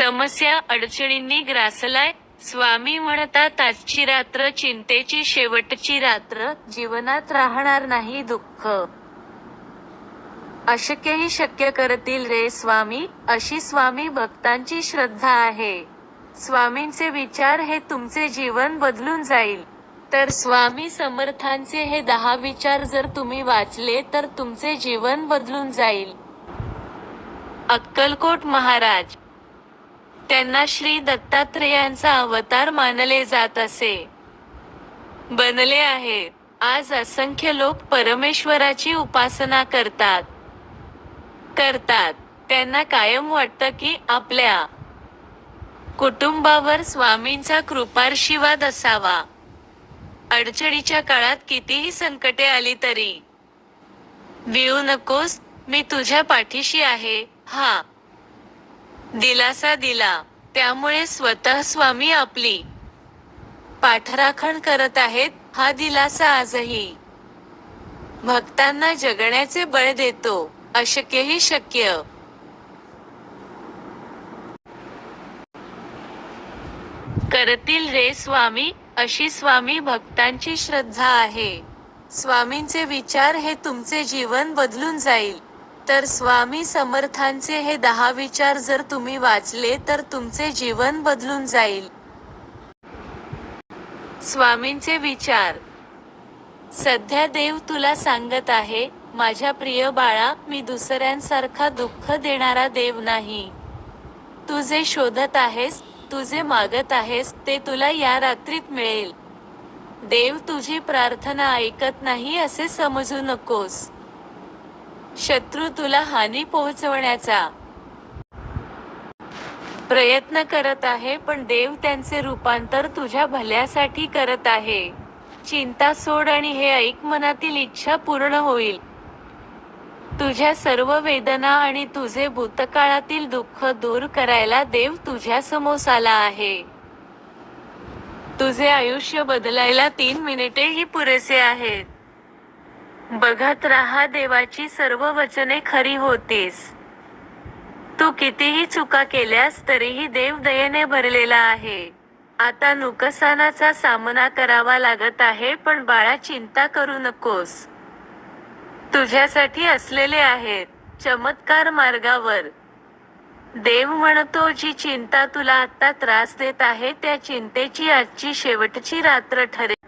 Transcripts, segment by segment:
समस्या अडचणींनी ग्रासलाय. स्वामी म्हणतात आजची रात्र चिंतेची शेवटची रात्र जीवनात राहणार नाही दुःख. अशक्यही शक्य करतील रे स्वामी अशी स्वामी भक्तांची श्रद्धा आहे. स्वामींचे विचार हे तुमचे जीवन बदलून जाईल. तर स्वामी समर्थांचे हे दहा विचार जर तुम्ही वाचले तर तुमचे जीवन बदलून जाईल. अक्कलकोट महाराज त्यांना श्री दत्तात्रेयांचा अवतार मानले जात असे. बनले आहेत. आज असंख्य लोक परमेश्वराची उपासना करतात. करतात. त्यांना कायम वाटतं की आपल्या कुटुंबावर स्वामींचा कृपारशीवाद असावा. अडचणीच्या काळात कितीही संकटे आली तरी. भिऊ नकोस मी तुझ्या पाठीशी आहे. हा दिलासा दिला. त्यामुळे स्वतः स्वामी आपली. पाठराखण करत आहेत हा दिलासा आजही. भक्तांना जगण्याचे बळ देतो अशक्यही शक्य. करतील रे स्वामी अशी स्वामी भक्तांची श्रद्धा आहे. स्वामींचे विचार हे तुमचे जीवन बदलून जाईल. तर स्वामी समर्थांचे हे दहा विचार जर तुम्ही वाचले तर तुमचे जीवन बदलून जाईल. स्वामींचे विचार. सध्या देव तुला सांगत आहे माझ्या प्रिय बाळा मी दुसऱ्यांसारखा दुःख देणारा देव नाही. तू जे शोधत आहेस तू जे मागत आहेस ते तुला या रात्रीत मिळेल. देव तुझी प्रार्थना ऐकत नाही असे समजू नकोस. शत्रू तुला हानी पोहोचवण्याचा. प्रयत्न करत आहे पण देव त्यांचे रूपांतर तुझ्या भल्यासाठी करत आहे. चिंता सोड आणि हे ऐक मनातील इच्छा पूर्ण होईल. तुझ्या सर्व वेदना आणि तुझे भूतकाळातील दुःख दूर करायला देव तुझ्या समोस आला आहे. तुझे आयुष्य बदलायला तीन मिनिटेही पुरेसे आहेत. बघत राहा देवाची सर्व वचने खरी होतीस. तू कितीही चुका केल्यास तरीही देव दयेने भरलेला आहे. आता नुकसानाचा सामना करावा लागत आहे पण बाळा चिंता करू नकोस. तुझ्यासाठी असलेले आहेत चमत्कार मार्गावर. देव म्हणतो जी चिंता तुला आता त्रास देत आहे त्या चिंतेची आजची शेवटची रात्र ठरेल.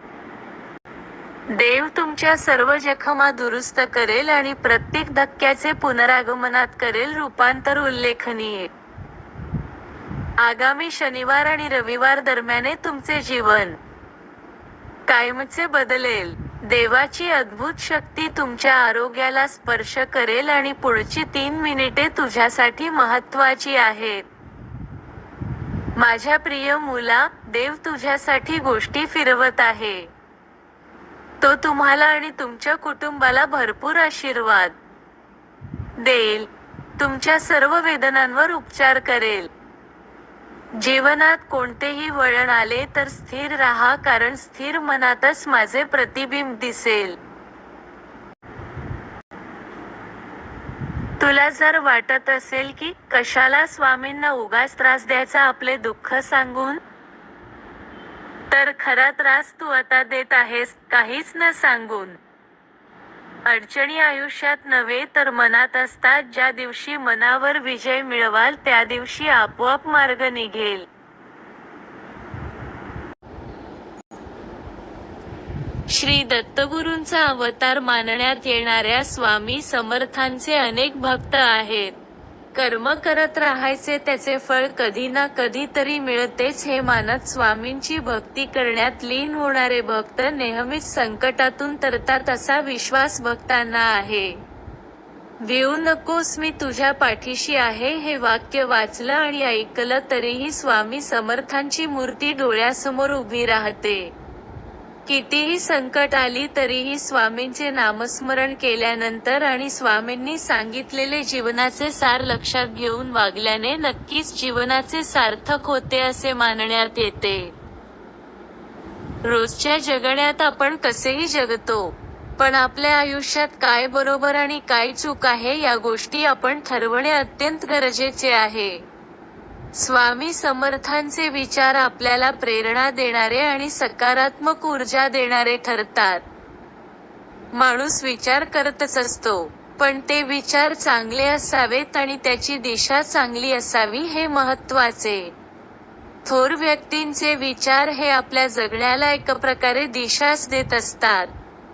देव तुमच्या सर्व जखमा दुरुस्त करेल आणि प्रत्येक धक्क्याचे पुनरागमनात करेल रूपांतर उल्लेखनीय. आगामी शनिवार आणि रविवार दरम्याने तुमचे जीवन कायमचे बदलेल. देवाची अद्भुत शक्ती तुमच्या आरोग्याला स्पर्श करेल आणि पुढची तीन मिनिटे तुझ्यासाठी महत्वाची आहेत. माझ्या प्रिय मुला देव तुझ्यासाठी गोष्टी फिरवत आहे. तो तुम्हाला आणि तुमच्या कुटुंबाला भरपूर आशीर्वाद देईल. तुमच्या सर्व वेदनांवर उपचार करेल. जीवनात कोणतेही वळण आले तर स्थिर राहा कारण स्थिर मनातच माझे प्रतिबिंब दिसेल. तुला जर वाटत असेल की कशाला स्वामींना उगाच त्रास द्यायचा आपले दुःख सांगून तर खरा त्रास तू आता देत आहेस काहीच न सांगून. अडचणी आयुष्यात नव्हे तर मनात असतात ज्या दिवशी मनावर विजय मिळवाल त्या दिवशी आपोआप मार्ग निघेल. श्री दत्तगुरूंचा अवतार मानण्यात येणाऱ्या स्वामी समर्थांचे अनेक भक्त आहेत. कर्म करत राहायचे त्याचे फळ कधी ना कधी तरी मिळतेच हे मानत स्वामींची भक्ती करण्यात लीन होणारे भक्त नेहमीच संकटातून तरतात असा विश्वास भक्तांना आहे. भिऊ नकोस मी तुझ्या पाठीशी आहे हे वाक्य वाचलं आणि ऐकलं तरीही स्वामी समर्थांची मूर्ती डोळ्यासमोर उभी राहते. कितीही संकट आली तरीही स्वामींचे नामस्मरण केल्यानंतर आणि स्वामींनी सांगितलेले जीवनाचे सार लक्षात घेऊन वागल्याने नक्कीच जीवनाचे सार्थक होते असे मानण्यात येते. रोजच्या जगण्यात आपण कसेही जगतो पण आपल्या आयुष्यात काय बरोबर आणि काय चूक आहे या गोष्टी आपण ठरवणे अत्यंत गरजेचे आहे. स्वामी समर्थांचे विचार आपल्याला प्रेरणा देणारे आणि सकारात्मक ऊर्जा देणारे ठरतात. माणूस विचार करतच असतो पण ते विचार चांगले असावेत आणि त्याची दिशा चांगली असावी हे महत्त्वाचे थोर व्यक्तींचे विचार हे आपल्या जगण्याला एक प्रकारे दिशाच देत असतात.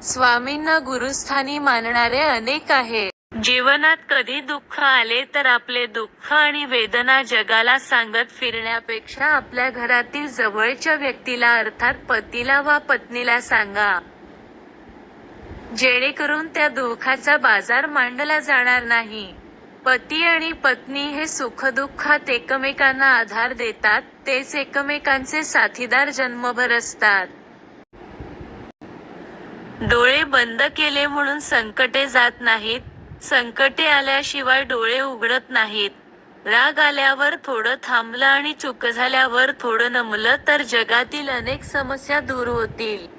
स्वामींना गुरुस्थानी मानणारे अनेक आहेत. जीवनात कधी दुःख आले तर आपले दुःख आणि वेदना जगाला सांगत फिरण्यापेक्षा आपल्या घरातील जवळच्या व्यक्तीला अर्थात पतीला वा पत्नीला सांगा. जेणेकरून त्या दुःखाचा बाजार मांडला जाणार नाही. पती आणि पत्नी हे सुखदुःखात एकमेकांना आधार देतात तेच एकमेकांचे साथीदार जन्मभर असतात. डोळे बंद केले म्हणून संकटे जात नाहीत संकटे आल्याशिवाय डोळे उघडत नाहीत. राग आल्यावर थोडं थांबलं आणि चूक झाल्यावर थोडं नमलं तर जगातील अनेक समस्या दूर होतील.